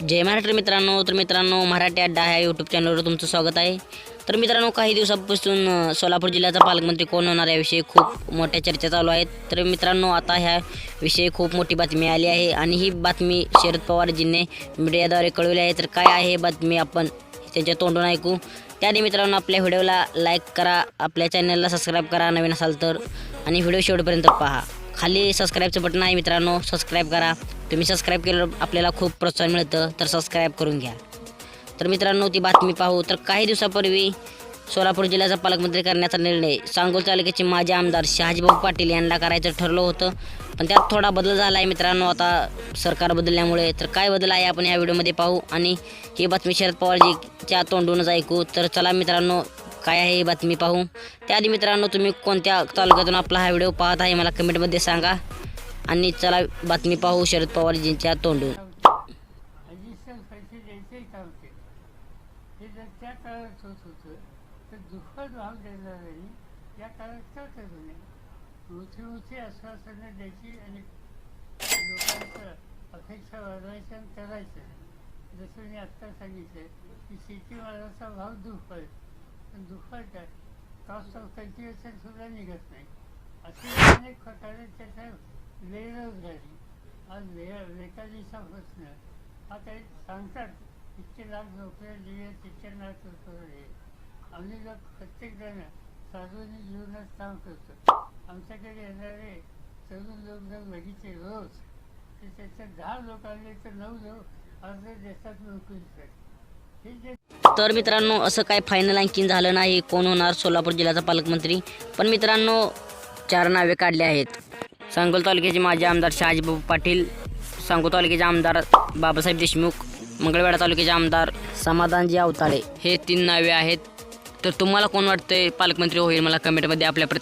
जय महाराष्ट्र मित्रांनो. तर मित्रांनो मराठी अड्डा ह्या यूट्यूब चॅनलवर तुमचं स्वागत आहे. तर मित्रांनो काही दिवसापासून सोलापूर जिल्ह्याचा पालकमंत्री कोण होणार याविषयी खूप मोठ्या चर्चा चालू आहेत. तर मित्रांनो आता ह्या विषयी खूप मोठी बातमी आली आहे आणि ही बातमी शरद पवारजींनी मीडियाद्वारे कळवली आहे. तर काय आहे बातमी आपण त्यांच्या तोंडून ऐकू. त्याने मित्रांनो आपल्या व्हिडिओला लाईक करा आपल्या चॅनलला सबस्क्राईब करा नवीन असाल तर. आणि व्हिडिओ शेवटपर्यंत पहा. खाली सबस्क्राईबचं बटन आहे मित्रांनो सबस्क्राईब करा. तुम्ही सबस्क्राईब केलं आपल्याला खूप प्रोत्साहन मिळतं तर सबस्क्राईब करून घ्या. तर मित्रांनो ती बातमी पाहू तर काही दिवसापूर्वी सोलापूर जिल्ह्याचा पालकमंत्री करण्याचा निर्णय सांगोल तालुक्याचे माजी आमदार शहाजीभाऊ पाटील यांना करायचं ठरलं होतं पण त्यात थोडा बदल झाला आहे मित्रांनो आता सरकार बदलल्यामुळे तर काय बदल आहे आपण या व्हिडिओमध्ये पाहू आणि ही बातमी शरद पवारजीच्या तोंडूनच ऐकू तर चला मित्रांनो काय आहे ही बातमी पाहू. त्याआधी मित्रांनो तुम्ही कोणत्या तालुक्यातून आपला हा व्हिडिओ पाहत आहे मला कमेंटमध्ये सांगा. आणि चला बातमी पाहू शरद पवारजींच्या तोंडून. ॲडिशनल पैसे द्यायचेही हे जर त्या काळात होतं तर भाव काळात आश्वासनं द्यायची आणि लोकांचं अपेक्षा वाढवायचं आणि करायचं. जसं मी आत्ता सांगितलं की शेतीमालाचा भाव दुप्पट पण दुप्पट आहे. कॉस्ट ऑफ कल्टिवेशन सुद्धा निघत नाही. असे अनेक प्रकारे त्याच्या बेरोजगारी आज बे बेकारीचा प्रश्न हा काही सांगतात इतके लाख नोकऱ्या दिल्या तितके लाख नोकऱ्या आम्ही लोक प्रत्येकजण सार्वजनिक जीवनात काम करतो. आमच्याकडे येणारे तरुण लोक जर बघितले रोज तर त्याच्या दहा लोक तर नऊ लोक अर्ध्या देशात नोकरी करतात हे जे तर मित्रांनो असं काय फायनल आणखीन झालं नाही. कोण होणार? सोलापूर जिल्ह्याचा पालकमंत्री. पण मित्रांनो चार नावे काढले आहेत. सांगोल तालुक्याचे माजी आमदार शहाजीबाबू पाटील सांगोल तालुक्याचे आमदार बाबासाहेब देशमुख मंगळवेढा तालुक्याचे आमदार समाधानजी अवताळे हे तीन नावे आहेत. तर तुम्हाला कोण वाटतंय पालकमंत्री होईल? मला कमेंटमध्ये आपल्या प्रत